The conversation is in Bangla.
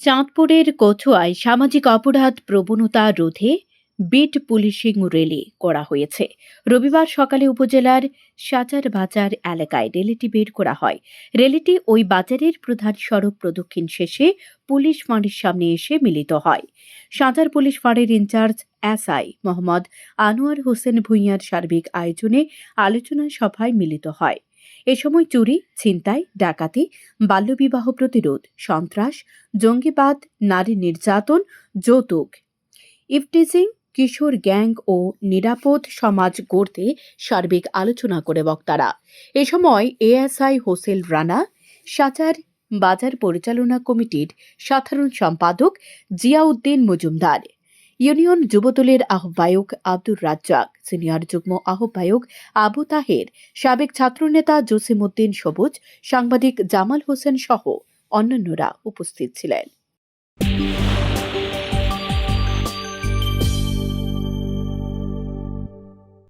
চাঁদপুরের কচুয়ায় সামাজিক অপরাধ প্রবণতা রোধে বিট পুলিশিং রেলি করা হয়েছে। রবিবার সকালে উপজেলার সাচার বাজার এলাকায় রেলিটি বের করা হয়। রেলিটি ওই বাজারের প্রধান সড়ক প্রদক্ষিণ শেষে পুলিশ ফাঁড়ির সামনে এসে মিলিত হয়। সাঁচার পুলিশ ফাঁড়ির in charge SI Mohammad Anwar Hossain ভূঁইয়ার সার্বিক আয়োজনে আলোচনা সভায় মিলিত হয়। এ সময় চুরি, ছিনতাই, ডাকাতি, বাল্যবিবাহ প্রতিরোধ, সন্ত্রাস, জঙ্গিবাদ, নারী নির্যাতন, যৌতুক। ইফটিজিং, কিশোর গ্যাং ও নিরাপদ সমাজ গড়তে সার্বিক আলোচনা করে বক্তারা। এ সময় এএসআই হোসেল রানা, সাচার বাজার পরিচালনা কমিটির সাধারণ সম্পাদক জিয়াউদ্দিন মজুমদার। ইউনিয়ন যুবদলের আহ্বায়ক আব্দুর রাজ্জাক, সিনিয়র যুগ্ম আহ্বায়ক আবু তাহের, সাবেক ছাত্রনেতা জসিমউদ্দিন সবুজ, সাংবাদিক জামাল হোসেন সহ অন্যান্যরা উপস্থিত ছিলেন।